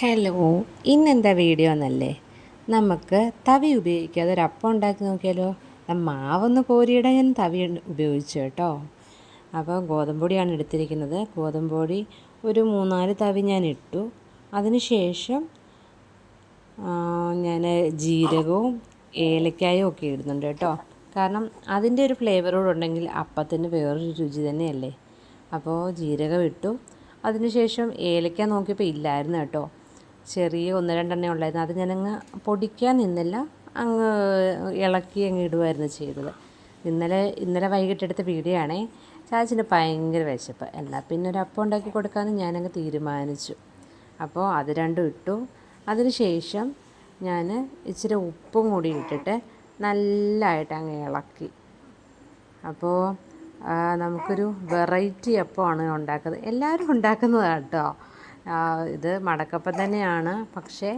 Hello ഇന്നെന്താ video എന്നല്ലേ? നമുക്ക് തവി ഉപയോഗിക്കാതെ ഒരു അപ്പം ഉണ്ടാക്കി നോക്കിയാലോ? മാവൊന്ന് കോരിയിടാൻ ഞാൻ തവി ഉപയോഗിച്ചു കേട്ടോ. അപ്പോൾ ഗോതമ്പൊടിയാണ് എടുത്തിരിക്കുന്നത്. ഗോതമ്പൊടി ഒരു മൂന്നാൽ തവി ഞാൻ ഇട്ടു. അതിനുശേഷം ഞാൻ ജീരകവും ഏലക്കായും ഒക്കെ ഇടുന്നുണ്ട് കേട്ടോ. കാരണം അതിന്റെ ഒരു ഫ്ലേവറോട് ഉണ്ടെങ്കിൽ അപ്പത്തിന് വേറൊരു രുചി തന്നെയല്ലേ? അപ്പോൾ ജീരകം ഇട്ടു. അതിനുശേഷം ഏലക്ക നോക്കിയപ്പോൾ ഇല്ലായിരുന്നു കേട്ടോ. ചെറിയ ഒന്ന് രണ്ടെണ്ണേ ഉള്ളായിരുന്നു. അത് ഞാനങ്ങ് പൊടിക്കാൻ നിന്നില്ല. അങ്ങ് ഇളക്കി അങ്ങ് ഇടുമായിരുന്നു ചെയ്തത്. ഇന്നലെ ഇന്നലെ വൈകിട്ടെടുത്ത വീഡിയോ ആണേ ചാച്ചിന് ഭയങ്കര വിശപ്പ്. അല്ല പിന്നെ ഒരു അപ്പം ഉണ്ടാക്കി കൊടുക്കാമെന്ന് ഞാനങ്ങ് തീരുമാനിച്ചു. അപ്പോൾ അത് രണ്ടും ഇട്ടു. അതിനുശേഷം ഞാൻ ഇച്ചിരി ഉപ്പും കൂടി ഇട്ടിട്ട് നല്ലതായിട്ട് അങ്ങ് ഇളക്കി. അപ്പോൾ നമുക്കൊരു വെറൈറ്റി അപ്പമാണ് ഉണ്ടാക്കുന്നത്. എല്ലാവരും ഉണ്ടാക്കുന്നതാണ് കേട്ടോ ഇത് മടക്കപ്പം തന്നെയാണ്. പക്ഷേ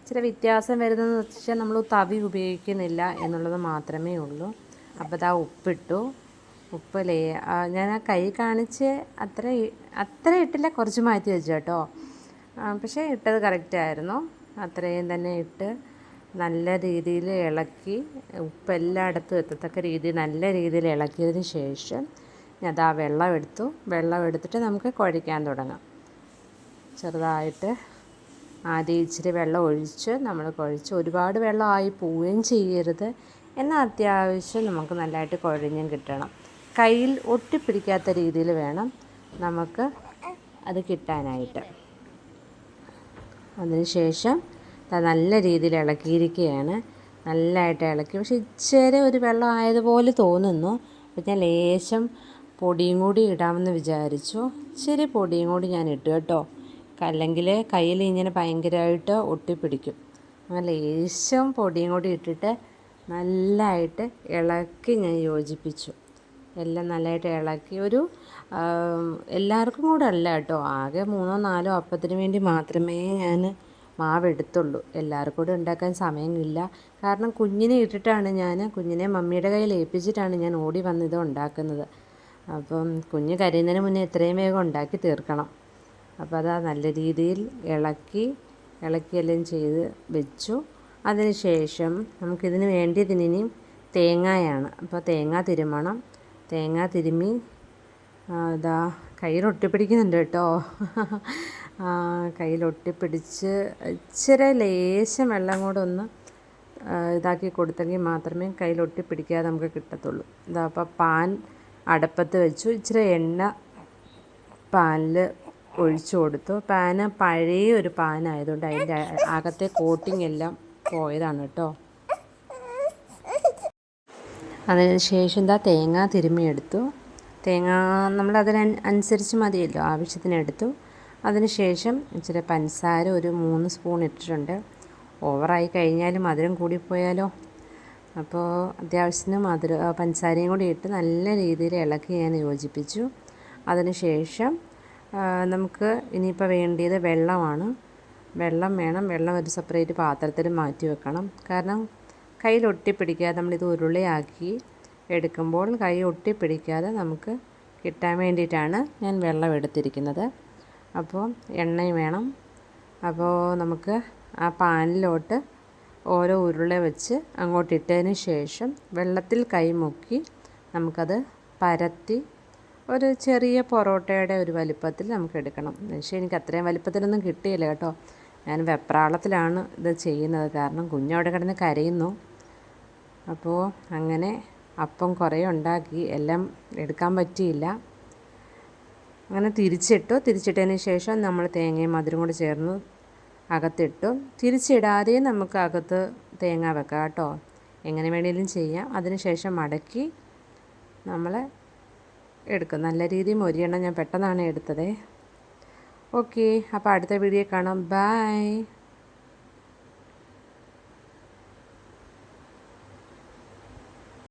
ഇച്ചിരി വ്യത്യാസം വരുന്നതെന്ന് വെച്ചാൽ നമ്മൾ തവി ഉപയോഗിക്കുന്നില്ല എന്നുള്ളത് മാത്രമേ ഉള്ളൂ. അപ്പോൾ ഇതാ ഉപ്പിട്ടു. ഉപ്പ് ലേ ഞാൻ ആ കൈ കാണിച്ച് അത്ര അത്ര ഇട്ടില്ല കുറച്ച് മാറ്റി വെച്ചു കേട്ടോ. പക്ഷേ ഇട്ടത് കറക്റ്റായിരുന്നു അത്രയും തന്നെ ഇട്ട് നല്ല രീതിയിൽ ഇളക്കി ഉപ്പ് എല്ലായിടത്തും എത്തത്തക്ക രീതിയിൽ നല്ല രീതിയിൽ ഇളക്കിയതിന് ശേഷം ഞാൻ അതാ വെള്ളം എടുത്തു. വെള്ളം എടുത്തിട്ട് നമുക്ക് കുഴയ്ക്കാൻ തുടങ്ങാം. ചെറുതായിട്ട് ആദ്യം ഇച്ചിരി വെള്ളം ഒഴിച്ച് നമ്മൾ കുഴച്ച് ഒരുപാട് വെള്ളമായി പോവുകയും ചെയ്യരുത്. എന്നാൽ അത്യാവശ്യം നമുക്ക് നല്ലതായിട്ട് കുഴഞ്ഞും കിട്ടണം. കയ്യിൽ ഒട്ടിപ്പിടിക്കാത്ത രീതിയിൽ വേണം നമുക്ക് അത് കിട്ടാനായിട്ട്. അതിനുശേഷം നല്ല രീതിയിൽ ഇളക്കിയിരിക്കുകയാണ്. നല്ലതായിട്ട് ഇളക്കി. പക്ഷെ ഇച്ചിരി ഒരു വെള്ളം ആയതുപോലെ തോന്നുന്നു. അപ്പം ഞാൻ ലേശം പൊടിയും കൂടി ഇടാമെന്ന് വിചാരിച്ചു. ഇച്ചിരി പൊടിയും കൂടി ഞാൻ ഇട്ടു കേട്ടോ. അല്ലെങ്കിൽ കയ്യിൽ ഇങ്ങനെ ഭയങ്കരമായിട്ട് ഒട്ടിപ്പിടിക്കും. അങ്ങനെ ഏശം പൊടിയും കൂടി ഇട്ടിട്ട് നല്ലതായിട്ട് ഇളക്കി ഞാൻ യോജിപ്പിച്ചു. എല്ലാം നല്ലതായിട്ട് ഇളക്കി ഒരു എല്ലാവർക്കും കൂടെ അല്ല കേട്ടോ. ആകെ മൂന്നോ നാലോ അപ്പത്തിന് വേണ്ടി മാത്രമേ ഞാൻ മാവ് എടുത്തുള്ളൂ. എല്ലാവർക്കും കൂടെ ഉണ്ടാക്കാൻ സമയമില്ല. കാരണം കുഞ്ഞിനെ ഇട്ടിട്ടാണ് ഞാൻ കുഞ്ഞിനെ മമ്മിയുടെ കയ്യിൽ ഏൽപ്പിച്ചിട്ടാണ് ഞാൻ ഓടി വന്നിത് ഉണ്ടാക്കുന്നത്. അപ്പം കുഞ്ഞ് കരയുന്നതിന് മുന്നേ എത്രയും വേഗം ഉണ്ടാക്കി തീർക്കണം. അപ്പോൾ അത് നല്ല രീതിയിൽ ഇളക്കി ഇളക്കിയെല്ലാം ചെയ്ത് വെച്ചു. അതിനുശേഷം നമുക്കിതിന് വേണ്ടിയതിനി തേങ്ങയാണ്. അപ്പോൾ തേങ്ങ തിരുമണം. തേങ്ങ തിരുമി ഇതാ കയ്യിലൊട്ടിപ്പിടിക്കുന്നുണ്ട് കേട്ടോ. കയ്യിലൊട്ടിപ്പിടിച്ച് ഇച്ചിരി ലേശം വെള്ളം കൂടെ ഒന്ന് ഇതാക്കി കൊടുത്തെങ്കിൽ മാത്രമേ കയ്യിലൊട്ടിപ്പിടിക്കാതെ നമുക്ക് കിട്ടത്തുള്ളൂ. ഇതാ അപ്പോൾ പാൻ അടപ്പത്ത് വെച്ചു. ഇച്ചിരി എണ്ണ പാനിൽ ഒഴിച്ചു കൊടുത്തു. പാന് പഴയ ഒരു പാനായതുകൊണ്ട് അതിന്റെ അകത്തെ കോട്ടിംഗ് എല്ലാം പോയതാണ് കേട്ടോ. അതിനുശേഷം എന്താ തേങ്ങ തിരുമ്മിയെടുത്തു തേങ്ങ നമ്മൾ അതിന് അനുസരിച്ച് മതിയല്ലോ ആവശ്യത്തിനെടുത്തു അതിനുശേഷം ഇച്ചിരി പഞ്ചസാര ഒരു മൂന്ന് സ്പൂൺ ഇട്ടിട്ടുണ്ട്. ഓവറായി കഴിഞ്ഞാൽ മധുരം കൂടിപ്പോയാലോ അപ്പോൾ അത്യാവശ്യത്തിന് മധുര പഞ്ചസാരയും കൂടി ഇട്ട് നല്ല രീതിയിൽ ഇളക്കി ഞാൻ യോജിപ്പിച്ചു. അതിനുശേഷം നമുക്ക് ഇനിയിപ്പോൾ വേണ്ടിയത് വെള്ളമാണ്. വെള്ളം വേണം. വെള്ളം ഒരു സെപ്പറേറ്റ് പാത്രത്തിൽ മാറ്റി വെക്കണം. കാരണം കയ്യിൽ ഒട്ടിപ്പിടിക്കാതെ നമ്മളിത് ഉരുളയാക്കി എടുക്കുമ്പോൾ കൈ ഒട്ടിപ്പിടിക്കാതെ നമുക്ക് കിട്ടാൻ വേണ്ടിയിട്ടാണ് ഞാൻ വെള്ളം എടുത്തിരിക്കുന്നത്. അപ്പോൾ എണ്ണയും വേണം. അപ്പോൾ നമുക്ക് ആ പാനിലോട്ട് ഓരോ ഉരുള വെച്ച് അങ്ങോട്ടിട്ടതിന് ശേഷം വെള്ളത്തിൽ കൈ മുക്കി നമുക്കത് പരത്തി ഒരു ചെറിയ പൊറോട്ടയുടെ ഒരു വലിപ്പത്തിൽ നമുക്ക് എടുക്കണം. പക്ഷേ എനിക്ക് അത്രയും വലിപ്പത്തിലൊന്നും കിട്ടിയില്ല കേട്ടോ. ഞാൻ വെപ്രാളത്തിലാണ് ഇത് ചെയ്യുന്നത്. കാരണം കുഞ്ഞവിടെ കിടന്ന് കരയുന്നു. അപ്പോൾ അങ്ങനെ അപ്പം കുറേ ഉണ്ടാക്കി. എല്ലാം എടുക്കാൻ പറ്റിയില്ല. അങ്ങനെ തിരിച്ചിട്ടു. തിരിച്ചിട്ടതിന് ശേഷം നമ്മൾ തേങ്ങയും മധുരം കൂടി ചേർന്ന് അകത്തിട്ടു. തിരിച്ചിടാതെയും നമുക്ക് അകത്ത് തേങ്ങ വെക്കാം കേട്ടോ. എങ്ങനെ വേണമെങ്കിലും ചെയ്യാം. അതിന് ശേഷം മടക്കി നമ്മൾ എടുക്കും. നല്ല രീതിയിൽ മൊരിയണം ഞാൻ പെട്ടെന്നാണ് എടുത്തത്. ഓക്കെ അപ്പോൾ അടുത്ത വീഡിയോ കാണാം. ബൈ